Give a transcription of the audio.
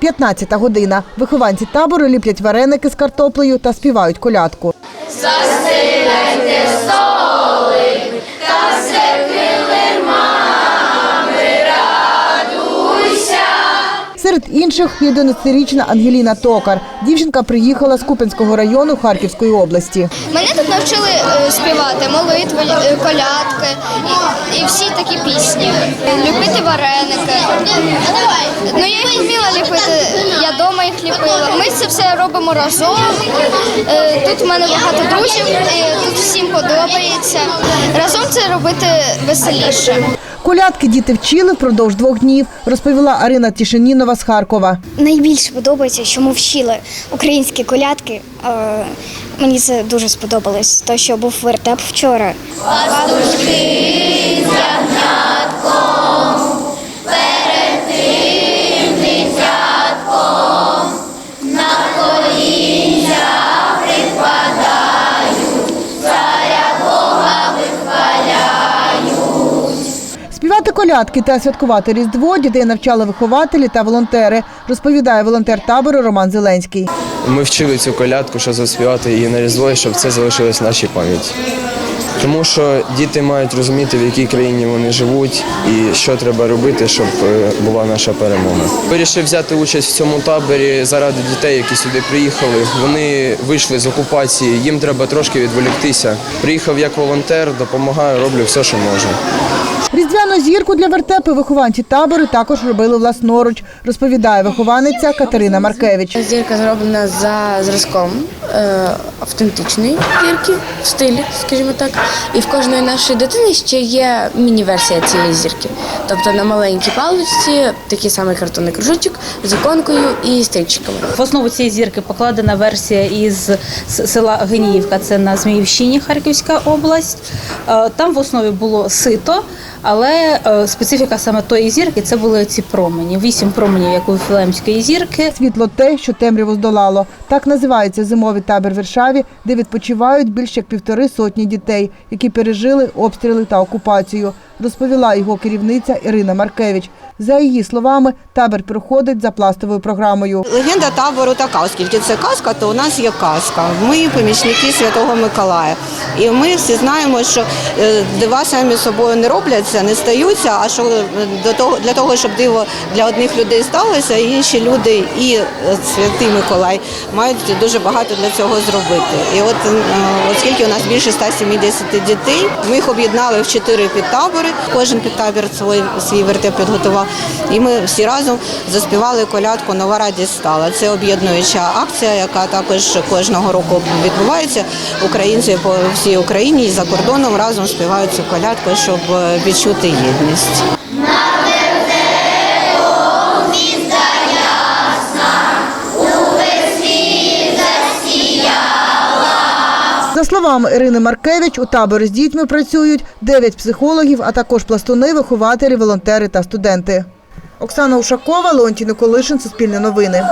15 година. Вихованці табору ліплять вареники з картоплею та співають колядку. Серед інших – 11-річна Ангеліна Токар. Дівчинка приїхала з Купенського району Харківської області. Мене тут навчили е, співати молитви, е, колядки і, всі такі пісні. Ліпити вареники. Ну я їх вміла ліпити, я вдома їх ліпила. Ми це все робимо разом. Е, Тут в мене багато друзів, тут всім подобається. Разом це робити веселіше. Колядки діти вчили впродовж двох днів, розповіла Арина Тішенінова з Харкова. Найбільше подобається, що ми вчили українські колядки. Е, Мені це дуже сподобалось, то що був вертеп вчора. Співати колядки та святкувати Різдво дітей навчали вихователі та волонтери, розповідає волонтер табору Роман Зеленський. Ми вчили цю колядку, щоб заспівати її на різдво, і щоб це залишилось в нашій пам'яті. Тому що діти мають розуміти, в якій країні вони живуть і що треба робити, щоб е, була наша перемога. Вирішив взяти участь в цьому таборі заради дітей, які сюди приїхали. Вони вийшли з окупації, їм треба трошки відволіктися. Приїхав як волонтер, допомагаю, роблю все, що можу. Різдвяну зірку для вертепу вихованці табору також робили власноруч, розповідає вихованиця Катерина Маркевич. Зірка зроблена за зразком е, автентичної зірки в стилі, скажімо так. І в кожної нашої дитини ще є міні-версія цієї зірки. Тобто на маленькій паличці такий самий картонний кружочок з іконкою і стрічками. В основу цієї зірки покладена версія із села Геніївка, це на Зміївщині, Харківська область. Е, Там в основі було сито, але е, специфіка саме тої зірки це були ці промені. Вісім променів, як у Філемської зірки. Світло те, що темряву здолало. Так називається зимовий табір в Варшаві, де відпочивають більше як півтори сотні дітей, які пережили обстріли та окупацію, розповіла його керівниця Ірина Маркевич. За її словами, табір проходить за пластовою програмою. Легенда табору така, оскільки це казка, то у нас є казка. Ми помічники Святого Миколая. І ми всі знаємо, що е, дива самі собою не робляться, не стаються, а що е, до того, для того, щоб диво для одних людей сталося, інші люди і е, Святий Миколай мають дуже багато для цього зробити. І от оскільки у нас більше 170 дітей, ми їх об'єднали в чотири підтабори. Кожен підтабір свій, свій вертеп підготував. І ми всі разом заспівали колядку Нова радість стала. Це об'єднуюча акція, яка також кожного року відбувається. Українці по всій Україні і за кордоном разом співають цю колядку, щоб е, відчути єдність. За словами Ірини Маркевич, у таборі з дітьми працюють 9 психологів, а також пластуни, вихователі, волонтери та студенти. Оксана Ушакова, Леонтій Николишин, Суспільне новини.